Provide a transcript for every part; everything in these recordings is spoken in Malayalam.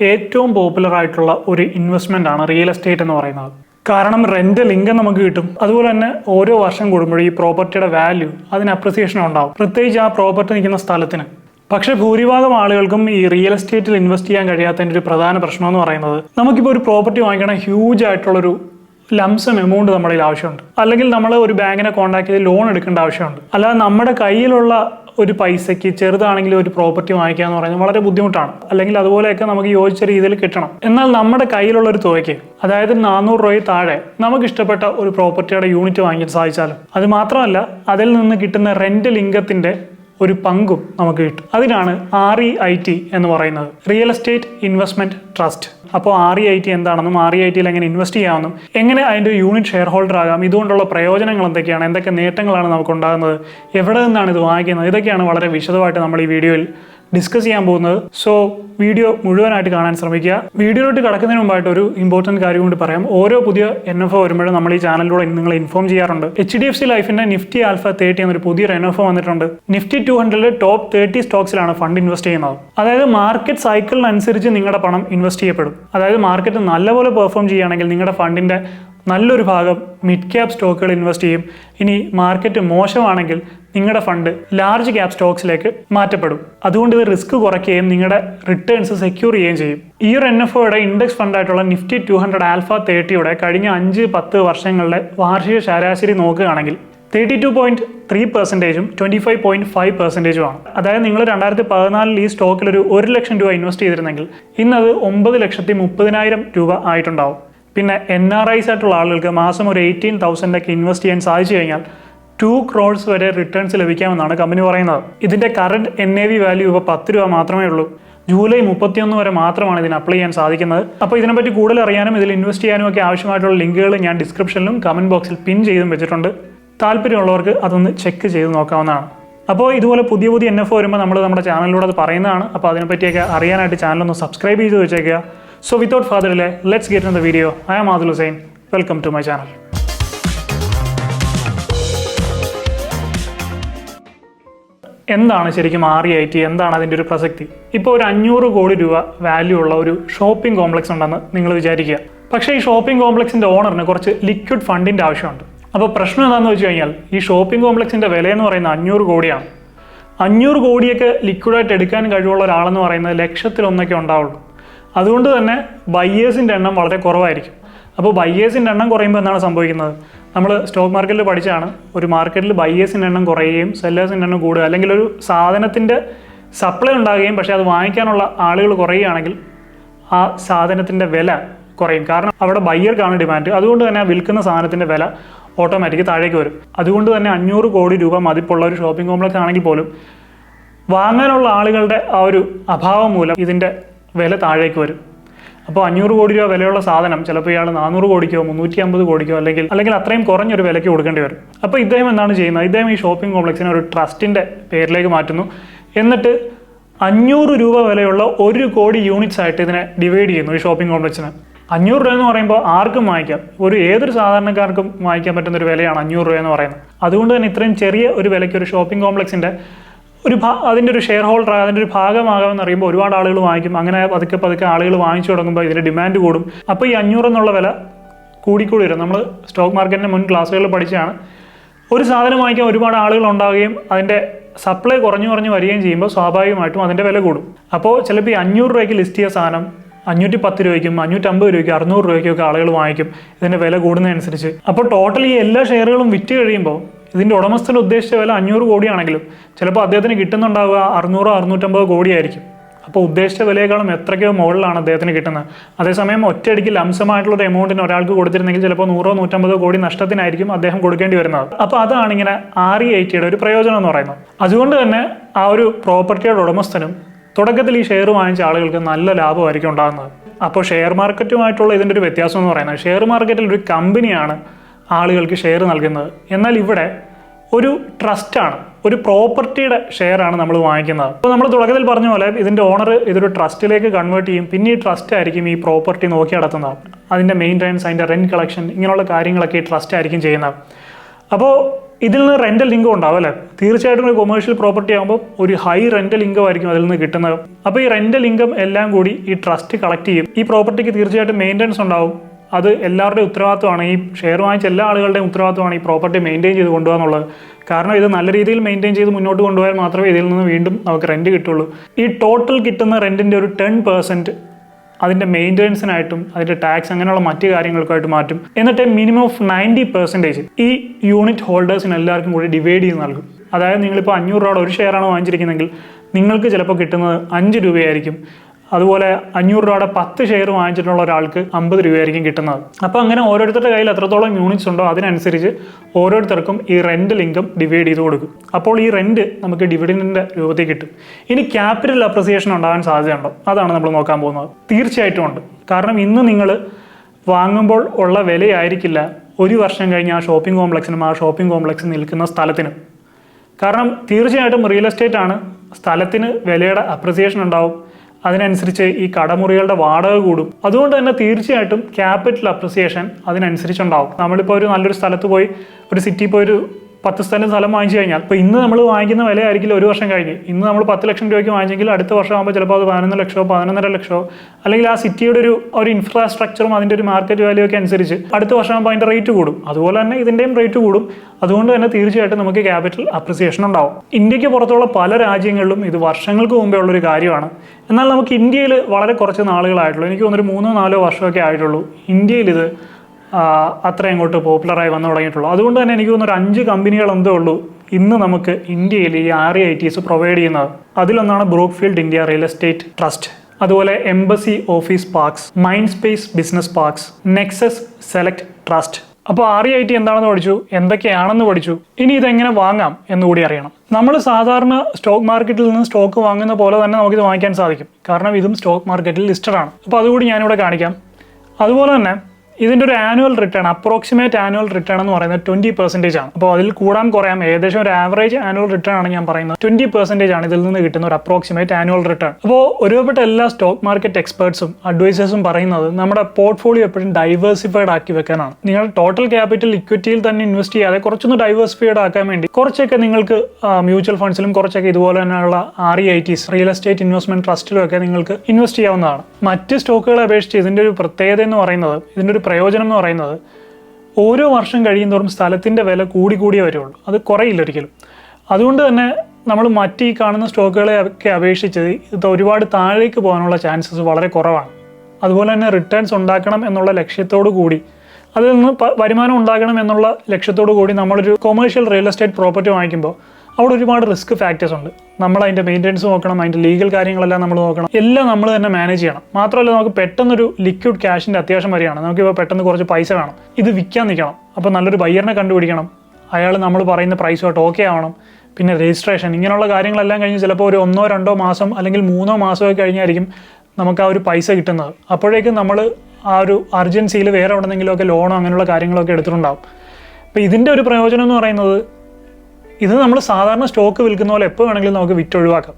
ഏറ്റവും പോപ്പുലർ ആയിട്ടുള്ള ഒരു ഇൻവെസ്റ്റ്മെന്റ് ആണ് റിയൽ എസ്റ്റേറ്റ് എന്ന് പറയുന്നത്. കാരണം റെന്റ് ലിങ്ക് നമുക്ക് കിട്ടും. അതുപോലെ തന്നെ ഓരോ വർഷം കൂടുമ്പോഴും ഈ പ്രോപ്പർട്ടിയുടെ വാല്യൂ അതിന് അപ്രിസിയേഷൻ ഉണ്ടാവും. പ്രത്യേകിച്ച് ആ പ്രോപ്പർട്ടി നിൽക്കുന്ന സ്ഥലത്തിന്. പക്ഷേ ഭൂരിഭാഗം ആളുകൾക്കും ഈ റിയൽ എസ്റ്റേറ്റിൽ ഇൻവെസ്റ്റ് ചെയ്യാൻ കഴിയാത്തതിന്റെ ഒരു പ്രധാന പ്രശ്നം എന്ന് പറയുന്നത് നമുക്കിപ്പോൾ ഒരു പ്രോപ്പർട്ടി വാങ്ങിക്കണം ഹ്യൂജ് ആയിട്ടുള്ളൊരു ലംസം എമൗണ്ട് നമ്മുടെ കയ്യിൽ ആവശ്യമുണ്ട്. അല്ലെങ്കിൽ നമ്മൾ ഒരു ബാങ്കിനെ കോൺടാക്ട് ചെയ്ത് ലോൺ എടുക്കേണ്ട ആവശ്യമുണ്ട്. അല്ലാതെ നമ്മുടെ കയ്യിലുള്ള ഒരു പൈസയ്ക്ക് ചെറുതാണെങ്കിലും ഒരു പ്രോപ്പർട്ടി വാങ്ങിക്കുക എന്ന് പറയുന്നത് വളരെ ബുദ്ധിമുട്ടാണ്. അല്ലെങ്കിൽ അതുപോലെയൊക്കെ നമുക്ക് യോജിച്ച രീതിയിൽ കിട്ടണം. എന്നാൽ നമ്മുടെ കയ്യിലുള്ള ഒരു തുകയ്ക്ക് അതായത് നാനൂറ് രൂപയിൽ താഴെ നമുക്ക് ഇഷ്ടപ്പെട്ട ഒരു പ്രോപ്പർട്ടിയുടെ യൂണിറ്റ് വാങ്ങിക്കാൻ സാധിച്ചാലും അത് മാത്രമല്ല അതിൽ നിന്ന് കിട്ടുന്ന റെന്റ് ഇൻകത്തിന്റെ ഒരു പങ്കും നമുക്ക് കിട്ടും. അതിനാണ് ആർ ഇ ഐ ടി എന്ന് പറയുന്നത്. റിയൽ എസ്റ്റേറ്റ് ഇൻവെസ്റ്റ്മെന്റ് ട്രസ്റ്റ് അപ്പോൾ ആർ ഇ ഐ ടി എന്താണെന്നും ആർ ഇ ഐ ടിയിൽ എങ്ങനെ ഇൻവെസ്റ്റ് ചെയ്യാമെന്നും എങ്ങനെ അതിന്റെ യൂണിറ്റ് ഷെയർ ഹോൾഡർ ആകാം ഇതുകൊണ്ടുള്ള പ്രയോജനങ്ങൾ എന്തൊക്കെയാണ് എന്തൊക്കെ നേട്ടങ്ങളാണ് നമുക്ക് ഉണ്ടാകുന്നത് എവിടെ നിന്നാണ് ഇത് വാങ്ങിക്കുന്നത് ഇതൊക്കെയാണ് വളരെ വിശദമായിട്ട് നമ്മൾ ഈ വീഡിയോയിൽ ഡിസ്കസ് ചെയ്യാൻ പോകുന്നത്. സോ വീഡിയോ മുഴുവനായിട്ട് കാണാൻ ശ്രമിക്കുക. വീഡിയോയിലോട്ട് കടക്കുന്നതിന് മുമ്പായിട്ട് ഒരു ഇമ്പോർട്ടന്റ് കാര്യം കൊണ്ട് പറയാം. ഓരോ പുതിയ എൻ എഫ് ഒ വരുമ്പോഴും നമ്മൾ ഈ ചാനലിലൂടെ നിങ്ങളെ ഇൻഫോം ചെയ്യാറുണ്ട്. എച്ച് ഡി എഫ് സി ലൈഫിന്റെ നിഫ്റ്റി ആൽഫ തേർട്ടി എന്നൊരു പുതിയൊരു എൻ എഫ് ഒ വന്നിട്ടുണ്ട്. നിഫ്റ്റി ടു ഹൺഡ്രഡിൽ ടോപ്പ് തേർട്ടി സ്റ്റോക്സിലാണ് ഫണ്ട് ഇൻവെസ്റ്റ് ചെയ്യുന്നത്. അതായത് മാർക്കറ്റ് സൈക്കിളിനനുസരിച്ച് നിങ്ങളുടെ പണം ഇൻവെസ്റ്റ് ചെയ്യപ്പെടും. അതായത് മാർക്കറ്റ് നല്ലപോലെ പെർഫോം ചെയ്യുകയാണെങ്കിൽ നിങ്ങളുടെ ഫണ്ടിന്റെ നല്ലൊരു ഭാഗം മിഡ് ക്യാപ് സ്റ്റോക്കുകൾ ഇൻവെസ്റ്റ് ചെയ്യും. ഇനി മാർക്കറ്റ് മോശമാണെങ്കിൽ നിങ്ങളുടെ ഫണ്ട് ലാർജ് ക്യാപ് സ്റ്റോക്സിലേക്ക് മാറ്റപ്പെടും. അതുകൊണ്ട് ഇത് റിസ്ക് കുറയ്ക്കുകയും നിങ്ങളുടെ റിട്ടേൺസ് സെക്യൂർ ചെയ്യുകയും ചെയ്യും. ഈ ഒരു എൻ എഫ് ഒയുടെ ഇൻഡെക്സ് ഫണ്ടായിട്ടുള്ള നിഫ്റ്റി ടു ഹൺഡ്രഡ് ആൽഫ തേർട്ടിയുടെ കഴിഞ്ഞ അഞ്ച് പത്ത് വർഷങ്ങളുടെ വാർഷിക ശരാശരി നോക്കുകയാണെങ്കിൽ തേർട്ടി ടു പോയിന്റ് ത്രീ പെർസെന്റേജും ട്വന്റി ഫൈവ് പോയിന്റ് ഫൈവ് പെർസെന്റേജും ആണ്. അതായത് നിങ്ങൾ രണ്ടായിരത്തി പതിനാലിൽ ഈ സ്റ്റോക്കിൽ ഒരു ഒരു ലക്ഷം രൂപ ഇൻവെസ്റ്റ് ചെയ്തിരുന്നെങ്കിൽ ഇന്നത് ഒമ്പത് ലക്ഷത്തി മുപ്പതിനായിരം രൂപ ആയിട്ടുണ്ടാവും. പിന്നെ എൻ ആർ ഐസ് ആയിട്ടുള്ള ആളുകൾക്ക് മാസം ഒരു എയ്റ്റീൻ തൗസൻഡൊക്കെ ഇൻവെസ്റ്റ് ചെയ്യാൻ സാധിച്ചു കഴിഞ്ഞാൽ ടു ക്രോഡ്സ് വരെ റിട്ടേൺസ് ലഭിക്കാമെന്നാണ് കമ്പനി പറയുന്നത്. ഇതിന്റെ current N A V value ഇപ്പോൾ പത്ത് രൂപ മാത്രമേ ഉള്ളൂ. ജൂലൈ മുപ്പത്തിയൊന്ന് വരെ മാത്രമാണ് ഇതിന് അപ്ലൈ ചെയ്യാൻ സാധിക്കുന്നത്. അപ്പോൾ ഇതിനെപ്പറ്റി കൂടുതൽ അറിയാനും ഇതിൽ ഇൻവെസ്റ്റ് ചെയ്യാനും ഒക്കെ ആവശ്യമായിട്ടുള്ള ലിങ്കുകൾ ഞാൻ ഡിസ്ക്രിപ്ഷനിലും കമന്റ് ബോക്സിൽ പിൻ ചെയ്തും വെച്ചിട്ടുണ്ട്. താല്പര്യമുള്ളവർക്ക് അതൊന്ന് ചെക്ക് ചെയ്ത് നോക്കാവുന്നതാണ്. അപ്പോൾ ഇതുപോലെ പുതിയ പുതിയ എൻ എഫ് വരുമ്പോൾ നമ്മൾ നമ്മുടെ ചാനലിലൂടെ അത് പറയുന്നതാണ്. അപ്പോൾ അതിനെപ്പറ്റിയൊക്കെ അറിയാനായിട്ട് ചാനലൊന്ന് സബ്സ്ക്രൈബ് ചെയ്ത് വെച്ചേക്കുക. So without ഫാദറിലെ let's get in the video I am Adul Hussain welcome to my channel എന്താണ് ശരിക്കും ആർ ഐ ടി എന്താണ് അതിന്റെ ഒരു പ്രസക്തി? ഇപ്പോൾ ഒരു അഞ്ഞൂറ് കോടി രൂപ വാല്യൂ ഉള്ള ഒരു ഷോപ്പിംഗ് കോംപ്ലക്സ് ഉണ്ടെന്ന് നിങ്ങൾ വിചാരിക്കുക. പക്ഷേ ഈ ഷോപ്പിംഗ് കോംപ്ലക്സിന്റെ ഓണറിന് കുറച്ച് ലിക്വിഡ് ഫണ്ടിന്റെ ആവശ്യമുണ്ട്. അപ്പോൾ പ്രശ്നം എന്താണെന്ന് വെച്ച് കഴിഞ്ഞാൽ ഈ ഷോപ്പിംഗ് കോംപ്ലക്സിന്റെ വില എന്ന് പറയുന്നത് അഞ്ഞൂറ് കോടിയാണ്. അഞ്ഞൂറ് കോടിയൊക്കെ ലിക്വിഡായിട്ട് എടുക്കാൻ കഴിവുള്ള ഒരാളെന്ന് പറയുന്നത് ലക്ഷത്തിലൊന്നൊക്കെ ഉണ്ടാവുള്ളൂ. അതുകൊണ്ട് തന്നെ ബയ്യേഴ്സിന്റെ എണ്ണം വളരെ കുറവായിരിക്കും. അപ്പോൾ ബയ്യേഴ്സിന്റെ എണ്ണം കുറയുമ്പോൾ എന്താണ് സംഭവിക്കുന്നത്? നമ്മൾ സ്റ്റോക്ക് മാർക്കറ്റിൽ പഠിച്ചാണ് ഒരു മാർക്കറ്റിൽ ബയ്യേഴ്സിന്റെ എണ്ണം കുറയുകയും സെല്ലേഴ്സിന്റെ എണ്ണം കൂടുക. അല്ലെങ്കിൽ ഒരു സാധനത്തിന്റെ സപ്ലൈ ഉണ്ടാകുകയും പക്ഷേ അത് വാങ്ങിക്കാനുള്ള ആളുകൾ കുറയുകയാണെങ്കിൽ ആ സാധനത്തിന്റെ വില കുറയും. കാരണം അവിടെ ബയ്യർക്കാണ് ഡിമാൻഡ് അതുകൊണ്ട് തന്നെ വിൽക്കുന്ന സാധനത്തിന്റെ വില ഓട്ടോമാറ്റിക് താഴേക്ക് വരും. അതുകൊണ്ട് തന്നെ അഞ്ഞൂറ് കോടി രൂപ മതിപ്പുള്ള ഒരു ഷോപ്പിംഗ് കോംപ്ലക്സ് ആണെങ്കിൽ പോലും വാങ്ങാനുള്ള ആളുകളുടെ ആ ഒരു അഭാവം മൂലം ഇതിന്റെ വില താഴേക്ക് വരും. അപ്പോൾ അഞ്ഞൂറ് കോടി രൂപ വിലയുള്ള സാധനം ചിലപ്പോൾ ഇയാൾ നാനൂറ് കോടിക്കോ മുന്നൂറ്റി അമ്പത് കോടിക്കോ അല്ലെങ്കിൽ അല്ലെങ്കിൽ അത്രയും കുറഞ്ഞൊരു വിലയ്ക്ക് കൊടുക്കേണ്ടി വരും. അപ്പോൾ ഇദ്ദേഹം എന്താണ് ചെയ്യുന്നത്? ഇദ്ദേഹം ഈ ഷോപ്പിംഗ് കോംപ്ലക്സിനെ ഒരു ട്രസ്റ്റിന്റെ പേരിലേക്ക് മാറ്റുന്നു. എന്നിട്ട് അഞ്ഞൂറ് രൂപ വിലയുള്ള ഒരു കോടി യൂണിറ്റ്സ് ആയിട്ട് ഇതിനെ ഡിവൈഡ് ചെയ്യുന്നു ഈ ഷോപ്പിംഗ് കോംപ്ലക്സിന് അഞ്ഞൂറ് രൂപ എന്ന് പറയുമ്പോൾ ആർക്കും വാങ്ങിക്കാം. ഒരു ഏതൊരു സാധാരണക്കാർക്കും വാങ്ങിക്കാൻ പറ്റുന്ന ഒരു വിലയാണ് അഞ്ഞൂറ് രൂപ എന്ന് പറയുന്നത്. അതുകൊണ്ട് തന്നെ ഇത്രയും ചെറിയ ഒരു വിലയ്ക്ക് ഒരു ഷോപ്പിംഗ് കോംപ്ലക്സിന്റെ ഒരു അതിന്റെ ഒരു ഷെയർ ഹോൾഡർ അതിന്റെ ഒരു ഭാഗമാകാമെന്ന് അറിയുമ്പോൾ ഒരുപാട് ആളുകൾ വാങ്ങിക്കും. അങ്ങനെ പതുക്കെ പതുക്കെ ആളുകൾ വാങ്ങിച്ചു തുടങ്ങുമ്പോൾ ഇതിന്റെ ഡിമാൻഡ് കൂടും. അപ്പോൾ ഈ അഞ്ഞൂറ് എന്നുള്ള വില കൂടിക്കൂടി വരും. നമ്മൾ സ്റ്റോക്ക് മാർക്കറ്റിന്റെ മുൻ ക്ലാസ്സുകളിൽ പഠിച്ചാണ് ഒരു സാധനം വാങ്ങിക്കാൻ ഒരുപാട് ആളുകൾ ഉണ്ടാവുകയും അതിന്റെ സപ്ലൈ കുറഞ്ഞു കുറഞ്ഞു വരികയും ചെയ്യുമ്പോൾ സ്വാഭാവികമായിട്ടും അതിന്റെ വില കൂടും. അപ്പോൾ ചിലപ്പോൾ ഈ അഞ്ഞൂറ് രൂപയ്ക്ക് ലിസ്റ്റ് ചെയ്ത സാധനം അഞ്ഞൂറ്റി പത്ത് രൂപയ്ക്കും അഞ്ഞൂറ്റമ്പത് രൂപയ്ക്കും അറുന്നൂറ് രൂപയ്ക്കും ഒക്കെ ആളുകൾ വാങ്ങിക്കും. ഇതിന്റെ വില കൂടുന്നതനുസരിച്ച്. അപ്പോൾ ടോട്ടൽ ഈ എല്ലാ ഷെയറുകളും വിറ്റ് കഴിയുമ്പോൾ ഇതിന്റെ ഉടമസ്ഥന് ഉദ്ദേശിച്ച വില അഞ്ഞൂറ് കോടിയാണെങ്കിലും ചിലപ്പോൾ അദ്ദേഹത്തിന് കിട്ടുന്നുണ്ടാവുക അറുന്നൂറോ അറുന്നൂറ്റമ്പത് കോടിയായിരിക്കും. അപ്പോൾ ഉദ്ദേശിച്ച വിലയേക്കാളും എത്രയ്ക്കോ മുകളിലാണ് അദ്ദേഹത്തിന് കിട്ടുന്നത്. അതേസമയം ഒറ്റയടിക്ക് ലംസമായിട്ടുള്ള ഒരു എമൗണ്ടിന് ഒരാൾക്ക് കൊടുത്തിരുന്നെങ്കിൽ ചിലപ്പോൾ നൂറോ നൂറ്റമ്പതോ കോടി നഷ്ടത്തിനായിരിക്കും അദ്ദേഹം കൊടുക്കേണ്ടി വരുന്നത്. അപ്പോൾ അതാണ് ഇങ്ങനെ ആർ ഇ ഐ ടിയുടെ ഒരു പ്രയോജനം എന്ന് പറയുന്നത്. അതുകൊണ്ട് തന്നെ ആ ഒരു പ്രോപ്പർട്ടിയുടെ ഉടമസ്ഥനും തുടക്കത്തിൽ ഈ ഷെയർ വാങ്ങിച്ച ആളുകൾക്ക് നല്ല ലാഭമായിരിക്കും ഉണ്ടാകുന്നത്. അപ്പോൾ ഷെയർ മാർക്കറ്റുമായിട്ടുള്ള ഇതിന്റെ ഒരു വ്യത്യാസം എന്ന് പറയുന്നത് ഷെയർ മാർക്കറ്റിൽ ഒരു കമ്പനിയാണ് ആളുകൾക്ക് ഷെയർ നൽകുന്നത്. എന്നാൽ ഇവിടെ ഒരു ട്രസ്റ്റാണ് ഒരു പ്രോപ്പർട്ടിയുടെ ഷെയർ ആണ് നമ്മൾ വാങ്ങിക്കുന്നത്. അപ്പോൾ നമ്മൾ തുടക്കത്തിൽ പറഞ്ഞ പോലെ ഇതിന്റെ ഓണർ ഇതൊരു ട്രസ്റ്റിലേക്ക് കൺവേർട്ട് ചെയ്യും. പിന്നെ ഈ ട്രസ്റ്റ് ആയിരിക്കും ഈ പ്രോപ്പർട്ടി നോക്കി നടത്തുന്നത്. അതിന്റെ മെയിന്റനൻസ് അതിന്റെ റെന്റ് കളക്ഷൻ ഇങ്ങനെയുള്ള കാര്യങ്ങളൊക്കെ ഈ ട്രസ്റ്റ് ആയിരിക്കും ചെയ്യുന്നത്. അപ്പോൾ ഇതിൽ നിന്ന് റെന്റൽ ഇൻകം ഉണ്ടാവും അല്ലേ? തീർച്ചയായിട്ടും ഒരു കൊമേഴ്ഷ്യൽ പ്രോപ്പർട്ടി ആകുമ്പോൾ ഒരു ഹൈ റെന്റൽ ഇൻകം ആയിരിക്കും അതിൽ നിന്ന് കിട്ടുന്നത്. അപ്പോൾ ഈ റെന്റൽ ഇൻകം എല്ലാം കൂടി ഈ ട്രസ്റ്റ് കളക്ട് ചെയ്യും. ഈ പ്രോപ്പർട്ടിക്ക് തീർച്ചയായിട്ടും മെയിന്റനൻസ് ഉണ്ടാവും. അത് എല്ലാവരുടെയും ഉത്തരവാദിത്വമാണ്. ഈ ഷെയർ വാങ്ങിച്ച എല്ലാ ആളുകളുടെയും ഉത്തരവാദിത്വമാണ് ഈ പ്രോപ്പർട്ടി മെയിന്റെയിൻ ചെയ്ത് കൊണ്ടുപോകാന്നുള്ളത്. കാരണം ഇത് നല്ല രീതിയിൽ മെയിന്റെയിൻ ചെയ്ത് മുന്നോട്ട് കൊണ്ടുപോയാൽ മാത്രമേ ഇതിൽ നിന്ന് വീണ്ടും നമുക്ക് റെന്റ് കിട്ടുള്ളൂ. ഈ ടോട്ടൽ കിട്ടുന്ന റെന്റിന്റെ ഒരു ടെൻ പെർസെന്റ് അതിന്റെ മെയിന്റനൻസിനായിട്ടും അതിന്റെ ടാക്സ് അങ്ങനെയുള്ള മറ്റ് കാര്യങ്ങൾക്കായിട്ട് മാറ്റും. എന്നിട്ട് മിനിമം ഓഫ് നയന്റി പെർസെന്റേജ് ഈ യൂണിറ്റ് ഹോൾഡേഴ്സിന് എല്ലാവർക്കും കൂടി ഡിവൈഡ് ചെയ്ത് നൽകും. അതായത് നിങ്ങളിപ്പോൾ അഞ്ഞൂറ് രൂപയുടെ ഒരു ഷെയറാണ് വാങ്ങിച്ചിരിക്കുന്നതെങ്കിൽ നിങ്ങൾക്ക് ചിലപ്പോൾ കിട്ടുന്നത് അഞ്ച് രൂപയായിരിക്കും. അതുപോലെ അഞ്ഞൂറ് രൂപയുടെ പത്ത് ഷെയർ വാങ്ങിച്ചിട്ടുള്ള ഒരാൾക്ക് അമ്പത് രൂപയായിരിക്കും കിട്ടുന്നത്. അപ്പോൾ അങ്ങനെ ഓരോരുത്തരുടെ കയ്യിൽ എത്രത്തോളം യൂണിറ്റ്സ് ഉണ്ടോ അതിനനുസരിച്ച് ഓരോരുത്തർക്കും ഈ റെന്റൽ ഇൻകം ഡിവൈഡ് ചെയ്ത് കൊടുക്കും. അപ്പോൾ ഈ റെന്റ് നമുക്ക് ഡിവിഡന്റിന്റെ രൂപത്തിൽ കിട്ടും. ഇനി ക്യാപിറ്റൽ അപ്രിസിയേഷൻ ഉണ്ടാകാൻ സാധ്യതയുണ്ടോ? അതാണ് നമ്മൾ നോക്കാൻ പോകുന്നത്. തീർച്ചയായിട്ടും ഉണ്ട്. കാരണം ഇന്ന് നിങ്ങൾ വാങ്ങുമ്പോൾ ഉള്ള വിലയായിരിക്കില്ല ഒരു വർഷം കഴിഞ്ഞ് ആ ഷോപ്പിംഗ് കോംപ്ലക്സിനും ആ ഷോപ്പിംഗ് കോംപ്ലക്സ് നിൽക്കുന്ന സ്ഥലത്തിനും. കാരണം തീർച്ചയായിട്ടും റിയൽ എസ്റ്റേറ്റ് ആണ്. സ്ഥലത്തിന് വിലയുടെ അപ്രിസിയേഷൻ ഉണ്ടാവും. അതിനനുസരിച്ച് ഈ കടമുറികളുടെ വാടക കൂടും. അതുകൊണ്ട് തന്നെ തീർച്ചയായിട്ടും ക്യാപിറ്റൽ അപ്രിസിയേഷൻ അതിനനുസരിച്ചുണ്ടാവും. നമ്മളിപ്പോൾ ഒരു നല്ലൊരു സ്ഥലത്ത് പോയി ഒരു സിറ്റി പോയി ഒരു പത്ത് സ്ഥലം സ്ഥലം വാങ്ങിച്ചു കഴിഞ്ഞാൽ ഇപ്പോൾ ഇന്ന് നമ്മൾ വാങ്ങിക്കുന്ന വില ആയിരിക്കില്ല ഒരു വർഷം കഴിഞ്ഞ്. ഇന്ന് നമ്മൾ പത്ത് ലക്ഷം രൂപയ്ക്ക് വാങ്ങിച്ചെങ്കിൽ അടുത്ത വർഷം ആകുമ്പോൾ ചിലപ്പോൾ അത് പതിനൊന്ന് ലക്ഷമോ പതിനൊന്നര ലക്ഷമോ അല്ലെങ്കിൽ ആ സിറ്റിയുടെ ഒരു ഒരു ഇൻഫ്രാസ്ട്രക്ചറും അതിന്റെ ഒരു മാർക്കറ്റ് വാല്യൂ ഒക്കെ അനുസരിച്ച് അടുത്ത വർഷം ആകുമ്പോൾ അതിന്റെ റേറ്റ് കൂടും. അതുപോലെ തന്നെ ഇതിന്റെയും റേറ്റ് കൂടും. അതുകൊണ്ട് തന്നെ തീർച്ചയായിട്ടും നമുക്ക് ക്യാപിറ്റൽ അപ്രിസിയേഷൻ ഉണ്ടാവും. ഇന്ത്യയ്ക്ക് പുറത്തുള്ള പല രാജ്യങ്ങളിലും ഇത് വർഷങ്ങൾക്ക് മുമ്പേ ഉള്ളൊരു കാര്യമാണ്. എന്നാൽ നമുക്ക് ഇന്ത്യയിൽ വളരെ കുറച്ച് നാളുകളായിട്ടുള്ളൂ. എനിക്ക് തോന്നുന്നൊരു മൂന്നോ നാലോ വർഷമൊക്കെ ആയിട്ടുള്ളൂ. ഇന്ത്യയിൽ ഇത് അത്ര അങ്ങോട്ട് പോപ്പുലറായി വന്നു തുടങ്ങിയിട്ടുള്ളൂ. അതുകൊണ്ട് തന്നെ എനിക്ക് തോന്നുന്നു ഒരു അഞ്ച് കമ്പനികൾ എന്തേ ഉള്ളൂ ഇന്ന് നമുക്ക് ഇന്ത്യയിൽ ഈ R I T S provide ചെയ്യുന്നത്. അതിലൊന്നാണ് Brookfield India Real Estate Trust അതുപോലെ Embassy Office Parks Mindspace Business Parks Nexus Select Trust അപ്പോൾ ആർ ഐ ടി എന്താണെന്ന് പഠിച്ചു? എന്തൊക്കെയാണെന്ന് പഠിച്ചു? ഇനി ഇതെങ്ങനെ വാങ്ങാം എന്നുകൂടി അറിയണം. നമ്മൾ സാധാരണ സ്റ്റോക്ക് മാർക്കറ്റിൽ നിന്ന് സ്റ്റോക്ക് വാങ്ങുന്ന പോലെ തന്നെ നമുക്കിത് വാങ്ങിക്കാൻ സാധിക്കും. കാരണം ഇതും സ്റ്റോക്ക് മാർക്കറ്റിൽ ലിസ്റ്റഡ് ആണ്. അപ്പോൾ അതുകൂടി ഞാനിവിടെ കാണിക്കാം. അതുപോലെ തന്നെ ഇതിന്റെ ഒരു annual return approximate annual return എന്ന് പറയുന്നത് ട്വന്റി പെർസെന്റേജ് ആണ്. അപ്പോൾ അതിൽ കൂടാൻ കുറയാം. ഏകദേശം ഒരു ആവറേജ് ആനുവൽ റിട്ടേൺ ആണ് ഞാൻ പറയുന്നത്. ട്വന്റി പെർസെന്റേജ് ആണ് ഇതിൽ നിന്ന് കിട്ടുന്ന ഒരു അപ്രോക്സിമേറ്റ് ആനുവൽ റിട്ടേൺ അപ്പോൾ ഒരുപാട് എല്ലാ സ്റ്റോക്ക് മാർക്കറ്റ് എക്സ്പേർട്സും അഡ്വൈസേഴ്സും പറയുന്നത് നമ്മുടെ പോർട്ട്ഫോളിയോ എപ്പോഴും ഡൈവേഴ്സിഫൈഡ് ആക്കി വെക്കാനാണ്. നിങ്ങൾ ടോട്ടൽ ക്യാപിറ്റൽ ഇക്വിറ്റിയിൽ തന്നെ ഇൻവെസ്റ്റ് ചെയ്യാതെ കുറച്ചൊന്ന് ഡൈവേഴ്സിഫൈഡ് ആക്കാൻ വേണ്ടി കുറച്ചൊക്കെ നിങ്ങൾക്ക് മ്യൂച്വൽ ഫണ്ട്സിലും കുറച്ചൊക്കെ ഇതുപോലെ തന്നെയുള്ള R E I T's real estate investment ട്രസ്റ്റിലും ഒക്കെ നിങ്ങൾക്ക് ഇൻവെസ്റ്റ് ചെയ്യാവുന്നതാണ്. മറ്റ് സ്റ്റോക്കുകളെ അപേക്ഷിച്ച് ഇതിന്റെ ഒരു പ്രത്യേകത എന്ന് പറയുന്നത് ഇതിന്റെ ഒരു പ്രയോജനം എന്ന് പറയുന്നത് ഓരോ വർഷം കഴിയുന്തോറും സ്ഥലത്തിന്റെ വില കൂടി കൂടിയേ വരുള്ളൂ. അത് കുറയില്ല ഒരിക്കലും. അതുകൊണ്ട് തന്നെ നമ്മൾ മറ്റ് ഈ കാണുന്ന സ്റ്റോക്കുകളെ ഒക്കെ അപേക്ഷിച്ച് ഇത് ഒരുപാട് താഴേക്ക് പോകാനുള്ള ചാൻസസ് വളരെ കുറവാണ്. അതുപോലെ തന്നെ റിട്ടേൺസ് ഉണ്ടാക്കണം എന്നുള്ള ലക്ഷ്യത്തോടു കൂടി അതിൽ നിന്ന് വരുമാനം ഉണ്ടാക്കണം എന്നുള്ള ലക്ഷ്യത്തോടു കൂടി നമ്മളൊരു കൊമേഴ്ഷ്യൽ റിയൽ എസ്റ്റേറ്റ് പ്രോപ്പർട്ടി വാങ്ങിക്കുമ്പോൾ അവിടെ ഒരുപാട് റിസ്ക് ഫാക്ടേഴ്സ് ഉണ്ട്. നമ്മൾ അതിന്റെ മെയിന്റെനൻസ് നോക്കണം അതിന്റെ ലീഗൽ കാര്യങ്ങളെല്ലാം നമ്മൾ നോക്കണം. എല്ലാം നമ്മൾ തന്നെ മാനേജ് ചെയ്യണം. മാത്രമല്ല നമുക്ക് പെട്ടെന്നൊരു ലിക്വിഡ് ക്യാഷിന്റെ അത്യാവശ്യം വരികയാണ്. നമുക്കിപ്പോൾ പെട്ടെന്ന് കുറച്ച് പൈസ വേണം. ഇത് വിൽക്കാൻ നിൽക്കണം. അപ്പോൾ നല്ലൊരു ബയ്യറിനെ കണ്ടുപിടിക്കണം. അയാൾ നമ്മൾ പറയുന്ന പ്രൈസുമായിട്ട് ഓക്കെ ആവണം. പിന്നെ രജിസ്ട്രേഷൻ ഇങ്ങനെയുള്ള കാര്യങ്ങളെല്ലാം കഴിഞ്ഞ് ചിലപ്പോൾ ഒരു ഒന്നോ രണ്ടോ മാസം അല്ലെങ്കിൽ മൂന്നോ മാസമൊക്കെ കഴിഞ്ഞായിരിക്കും നമുക്ക് ആ ഒരു പൈസ കിട്ടുന്നത്. അപ്പോഴേക്കും നമ്മൾ ആ ഒരു അർജൻസിയിൽ വേറെ എവിടെന്നെങ്കിലുമൊക്കെ ലോണോ അങ്ങനെയുള്ള കാര്യങ്ങളൊക്കെ എടുത്തിട്ടുണ്ടാവും. അപ്പോൾ ഇതിന്റെ ഒരു പ്രയോജനം എന്ന് പറയുന്നത് ഇത് നമ്മൾ സാധാരണ സ്റ്റോക്ക് വിൽക്കുന്ന പോലെ എപ്പോൾ വേണമെങ്കിലും നമുക്ക് വിറ്റ് ഒഴിവാക്കാം.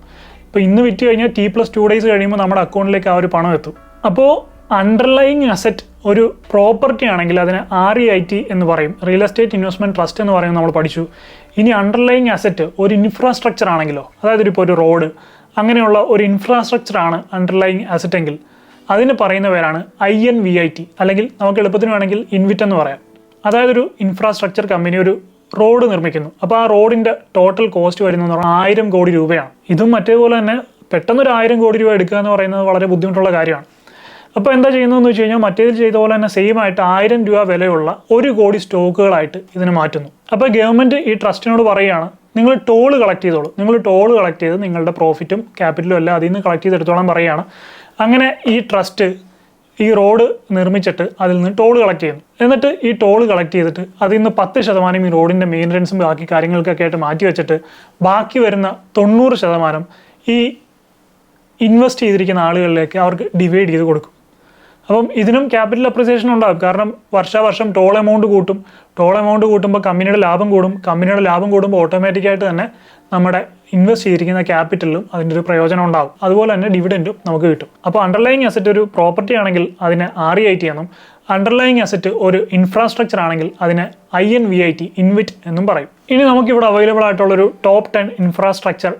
ഇപ്പോൾ ഇന്ന് വിറ്റ് കഴിഞ്ഞാൽ ടി പ്ലസ് ടു ഡേയ്സ് കഴിയുമ്പോൾ നമ്മുടെ അക്കൗണ്ടിലേക്ക് ആ ഒരു പണം എത്തും. അപ്പോൾ അണ്ടർലൈങ് അസറ്റ് ഒരു പ്രോപ്പർട്ടി ആണെങ്കിൽ അതിന് ആർ ഇ ഐ ടി എന്ന് പറയും. റിയൽ എസ്റ്റേറ്റ് ഇൻവെസ്റ്റ്മെന്റ് ട്രസ്റ്റ് എന്ന് പറയുന്നത് നമ്മൾ പഠിച്ചു. ഇനി അണ്ടർലൈങ് അസറ്റ് ഒരു ഇൻഫ്രാസ്ട്രക്ചർ ആണെങ്കിലോ അതായത് ഇപ്പോൾ ഒരു റോഡ് അങ്ങനെയുള്ള ഒരു ഇൻഫ്രാസ്ട്രക്ചർ ആണ് അണ്ടർലൈങ് അസറ്റ് എങ്കിൽ അതിന് പറയുന്ന പേരാണ് I N V I T അല്ലെങ്കിൽ നമുക്ക് എളുപ്പത്തിന് വേണമെങ്കിൽ ഇൻവിറ്റ് എന്ന് പറയാം. അതായത് ഒരു ഇൻഫ്രാസ്ട്രക്ചർ കമ്പനി ഒരു റോഡ് നിർമ്മിക്കുന്നു. അപ്പോൾ ആ റോഡിന്റെ ടോട്ടൽ കോസ്റ്റ് വരുന്നത് ആയിരം കോടി രൂപയാണ്. ഇതും മറ്റേപോലെ തന്നെ പെട്ടെന്ന് ഒരു ആയിരം കോടി രൂപ എടുക്കുക എന്ന് പറയുന്നത് വളരെ ബുദ്ധിമുട്ടുള്ള കാര്യമാണ്. അപ്പോൾ എന്താ ചെയ്യുന്നതെന്ന് വെച്ച് കഴിഞ്ഞാൽ മറ്റേതിൽ ചെയ്ത പോലെ തന്നെ സെയിം ആയിട്ട് ആയിരം രൂപ വിലയുള്ള ഒരു കോടി സ്റ്റോക്കുകളായിട്ട് ഇതിന് മാറ്റുന്നു. അപ്പോൾ ഗവൺമെന്റ് ഈ ട്രസ്റ്റിനോട് പറയുകയാണ് നിങ്ങൾ ടോൾ കളക്ട് ചെയ്തോളൂ. നിങ്ങൾ ടോൾ കളക്ട് ചെയ്ത് നിങ്ങളുടെ പ്രോഫിറ്റും ക്യാപിറ്റലും എല്ലാം അതിൽ നിന്ന് കളക്ട് ചെയ്തെടുത്തോളാൻ പറയുകയാണ്. അങ്ങനെ ഈ ട്രസ്റ്റ് ഈ റോഡ് നിർമ്മിച്ചിട്ട് അതിൽ നിന്ന് ടോൾ കളക്ട് ചെയ്യുന്നു. എന്നിട്ട് ഈ ടോൾ കളക്ട് ചെയ്തിട്ട് അതിൽ നിന്ന് പത്ത് ശതമാനം ഈ റോഡിന്റെ മെയിന്റനൻസും ബാക്കി കാര്യങ്ങൾക്കൊക്കെ ആയിട്ട് മാറ്റി വെച്ചിട്ട് ബാക്കി വരുന്ന തൊണ്ണൂറ് ശതമാനം ഈ ഇൻവെസ്റ്റ് ചെയ്തിരിക്കുന്ന ആളുകളിലേക്ക് അവർക്ക് ഡിവൈഡ് ചെയ്ത് കൊടുക്കും. അപ്പം ഇതിനും ക്യാപിറ്റൽ അപ്രിസിയേഷൻ ഉണ്ടാകും. കാരണം വർഷാവർഷം ടോൾ എമൗണ്ട് കൂട്ടും. ടോൾ എമൗണ്ട് കൂട്ടുമ്പോൾ കമ്പനിയുടെ ലാഭം കൂടും. കമ്പനിയുടെ ലാഭം കൂടുമ്പോൾ ഓട്ടോമാറ്റിക്കായിട്ട് തന്നെ നമ്മുടെ ഇൻവെസ്റ്റ് ചെയ്തിരിക്കുന്ന ക്യാപിറ്റലിലും അതിന്റെ ഒരു പ്രയോജനം ഉണ്ടാകും അതുപോലെ തന്നെ ഡിവിഡന്റും നമുക്ക് കിട്ടും. അപ്പോൾ അണ്ടർലൈങ് അസറ്റ് ഒരു പ്രോപ്പർട്ടി ആണെങ്കിൽ അതിനെ ആർ ഇ ഐ ടി എന്നും അണ്ടർലൈങ് അസറ്റ് ഒരു ഇൻഫ്രാസ്ട്രക്ചർ ആണെങ്കിൽ അതിന് I N V I T InvIT എന്നും പറയും. ഇനി നമുക്കിവിടെ അവൈലബിൾ ആയിട്ടുള്ള ഒരു ടോപ്പ് ടെൻ ഇൻഫ്രാസ്ട്രക്ചർ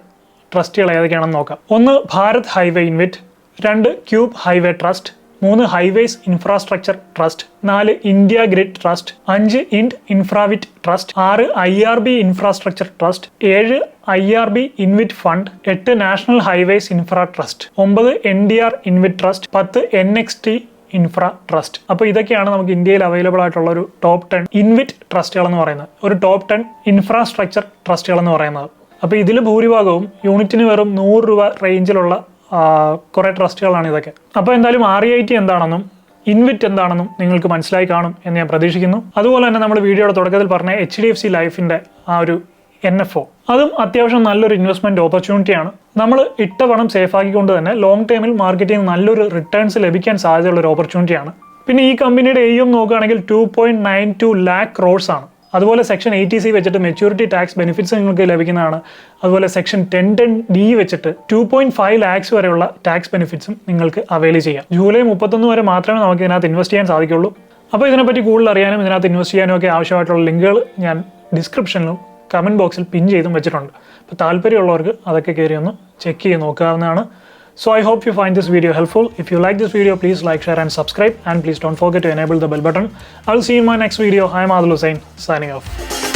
ട്രസ്റ്റുകൾ ഏതൊക്കെയാണെന്ന് നോക്കാം. ഒന്ന് ഭാരത് ഹൈവേ ഇൻവിറ്റ് രണ്ട് ക്യൂബ് ഹൈവേ ട്രസ്റ്റ് മൂന്ന് ഹൈവേസ് ഇൻഫ്രാസ്ട്രക്ചർ ട്രസ്റ്റ് നാല് ഇന്ത്യ ഗ്രിഡ് ട്രസ്റ്റ് അഞ്ച് ഇൻഡ് ഇൻഫ്രാവിറ്റ് ട്രസ്റ്റ് ആറ് I R B Infrastructure Trust ഏഴ് I R B InvIT Fund എട്ട് നാഷണൽ ഹൈവേസ് ഇൻഫ്രാ ട്രസ്റ്റ് ഒമ്പത് N D R InvIT Trust പത്ത് N X T Infra Trust അപ്പോൾ ഇതൊക്കെയാണ് നമുക്ക് ഇന്ത്യയിൽ അവൈലബിൾ ആയിട്ടുള്ള ഒരു ടോപ്പ് ടെൻ ഇൻവിറ്റ് ട്രസ്റ്റുകൾ എന്ന് പറയുന്നത്. ഒരു ടോപ്പ് ടെൻ ഇൻഫ്രാസ്ട്രക്ചർ ട്രസ്റ്റുകൾ എന്ന് പറയുന്നത്. അപ്പോൾ ഇതിൽ ഭൂരിഭാഗവും യൂണിറ്റിന് വെറും നൂറ് രൂപ റേഞ്ചിലുള്ള കുറേ ട്രസ്റ്റുകളാണ് ഇതൊക്കെ. അപ്പോൾ എന്തായാലും ആർ ഐ ടി എന്താണെന്നും ഇൻവിറ്റ് എന്താണെന്നും നിങ്ങൾക്ക് മനസ്സിലായി കാണും എന്ന് ഞാൻ പ്രതീക്ഷിക്കുന്നു. അതുപോലെ തന്നെ നമ്മൾ വീഡിയോയുടെ തുടക്കത്തിൽ പറഞ്ഞ എച്ച് ഡി എഫ് സി ലൈഫിന്റെ ആ ഒരു എൻ എഫ് ഒ അതും അത്യാവശ്യം നല്ലൊരു ഇൻവെസ്റ്റ്മെന്റ് ഓപ്പർച്യൂണിറ്റിയാണ് നമ്മൾ ഇട്ട പണം സേഫ് ആക്കിക്കൊണ്ട് തന്നെ ലോങ് ടേമിൽ മാർക്കറ്റിൽ നല്ലൊരു റിട്ടേൺസ് ലഭിക്കാൻ സാധ്യതയുള്ള ഒരു ഓപ്പർച്യൂണിറ്റിയാണ് പിന്നെ ഈ കമ്പനിയുടെ എയും നോക്കുകയാണെങ്കിൽ two point nine two lakh crores ആണ്. അതുപോലെ സെക്ഷൻ എയ്റ്റി സി വെച്ചിട്ട് മെച്യൂരിറ്റി ടാക്സ് ബെനിഫിറ്റ്സ് നിങ്ങൾക്ക് ലഭിക്കുന്നതാണ്. അതുപോലെ സെക്ഷൻ ടെൻ ടെൻ ഡി വെച്ചിട്ട് ടു പോയിന്റ് ഫൈവ് ലാക്സ് വരെയുള്ള ടാക്സ് ബെനിഫിറ്റ്സും നിങ്ങൾക്ക് അവൈൽ ചെയ്യാം. ജൂലൈ മുപ്പത്തൊന്ന് വരെ മാത്രമേ നമുക്ക് ഇതിനകത്ത് ഇൻവെസ്റ്റ് ചെയ്യാൻ സാധിക്കുള്ളൂ അപ്പോൾ ഇതിനെപ്പറ്റി കൂടുതൽ അറിയാനും ഇതിനകത്ത് ഇൻവെസ്റ്റ് ചെയ്യാനും ഒക്കെ ആവശ്യമായിട്ടുള്ള ലിങ്കുകൾ ഞാൻ ഡിസ്ക്രിപ്ഷനിലും കമന്റ് ബോക്സിൽ പിൻ ചെയ്തും വെച്ചിട്ടുണ്ട്. അപ്പോൾ താല്പര്യമുള്ളവർക്ക് അതൊക്കെ കയറി ഒന്ന് ചെക്ക് ചെയ്ത് നോക്കാവുന്നതാണ്. So I hope you find this video helpful if you like this video please like share and subscribe and please don't forget to enable the bell button I see my next video I'm Hussain signing off